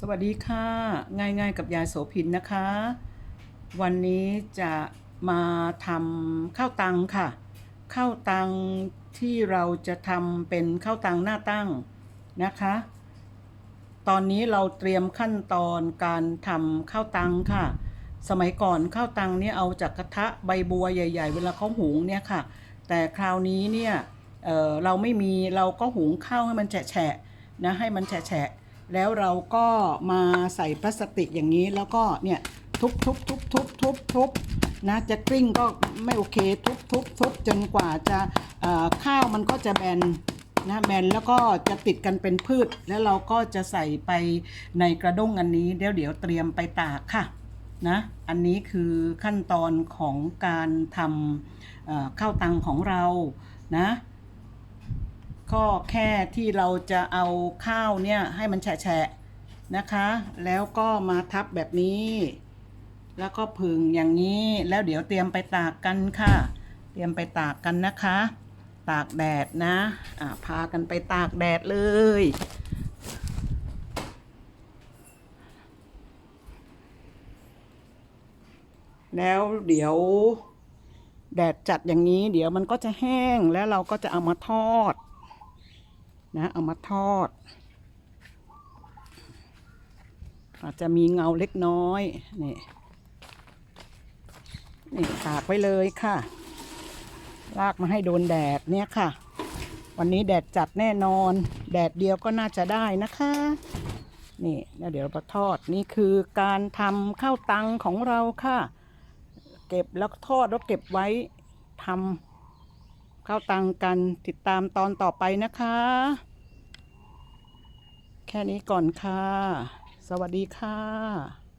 สวัสดีค่ะ ง่ายๆ กับยายโสพินนะคะ วันนี้จะมาทำข้าวตังค่ะ ข้าวตังที่เราจะทำเป็นข้าวตังหน้าตั้งนะคะ ตอนนี้เราเตรียมขั้นตอนการทำข้าวตังค่ะ สมัยก่อนข้าวตังเนี่ยเอาจากกระทะใบบัวใหญ่ ๆ เวลาเขาหุงเนี่ยค่ะ แต่คราวนี้เนี่ยเอ่อเราไม่มีเราก็หุงข้าวให้มันแฉะๆนะให้มันแฉะๆ แล้วเราก็มาใส่พลาสติกอย่างนี้แล้วก็เนี่ยทุบทุบทุบทุบทุบทุบนะจะกลิ้งก็ไม่โอเคทุบทุบทุบจนกว่าจะข้าวมันก็จะแบนนะแบนแล้วก็จะติดกันเป็นพืช แล้วเราก็จะใส่ไปในกระด้งอันนี้เดี๋ยวเดี๋ยวเตรียมไปตากค่ะนะอันนี้คือขั้นตอนของการทำข้าวตังของเรานะ ก็แค่ที่เราจะเอาข้าวเนี่ยให้มันแฉะนะคะ แล้วก็มาทับแบบนี้ แล้วก็ผึ่งอย่างนี้ แล้วเดี๋ยวเตรียมไปตากกันค่ะ เตรียมไปตากกันนะคะ ตากแดดนะอ่าพากันไปตากแดดเลย แล้วเดี๋ยวแดดจัดอย่างนี้ เดี๋ยวมันก็จะแห้งแล้วเราก็จะเอามาทอด นะเอามาทอด อาจจะมีเงาเล็กน้อย นี่นี่ตากไว้เลยค่ะ ลากมาให้โดนแดดเนี่ยค่ะ วันนี้แดดจัดแน่นอน แดดเดียวก็น่าจะได้นะคะ นี่แล้วเดี๋ยวเรามาทอดนี่คือการทำข้าวตังของเราค่ะ เก็บแล้วทอดแล้วเก็บไว้ทำ ข้าวตังกันติดตามตอนต่อไปนะคะ แค่นี้ก่อนค่ะ สวัสดีค่ะ